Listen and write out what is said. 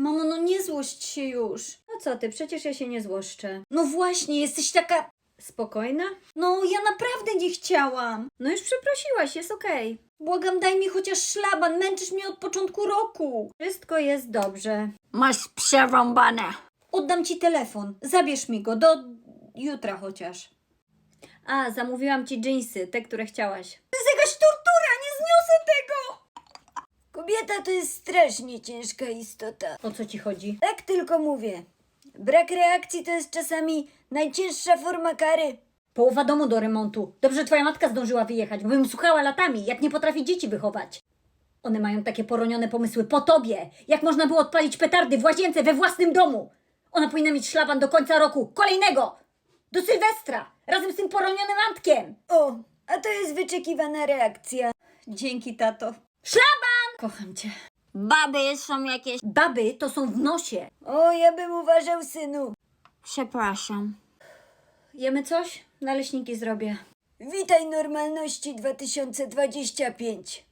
Mamo, no nie złość się już. No co ty, przecież ja się nie złoszczę. No właśnie, jesteś taka... Spokojna? No, ja naprawdę nie chciałam. No już przeprosiłaś, jest okej. Błagam, daj mi chociaż szlaban, męczysz mnie od początku roku. Wszystko jest dobrze. Masz przerąbane. Oddam ci telefon, zabierz mi go, do jutra chociaż. A, zamówiłam ci dżinsy, te, które chciałaś. To jest jakaś tortura, nie zniosę tego! Kobieta to jest strasznie ciężka istota. O co ci chodzi? Tak tylko mówię. Brak reakcji to jest czasami najcięższa forma kary. Połowa domu do remontu. Dobrze twoja matka zdążyła wyjechać, bo bym słuchała latami, jak nie potrafi dzieci wychować. One mają takie poronione pomysły po tobie. Jak można było odpalić petardy w łazience we własnym domu? Ona powinna mieć szlaban do końca roku. Kolejnego! Do Sylwestra! Razem z tym poronionym Antkiem! O, a to jest wyczekiwana reakcja. Dzięki, tato. Szlaban! Kocham cię. Baby są jakieś... Baby to są w nosie. O, ja bym uważał, synu. Przepraszam. Jemy coś? Naleśniki zrobię. Witaj normalności 2025.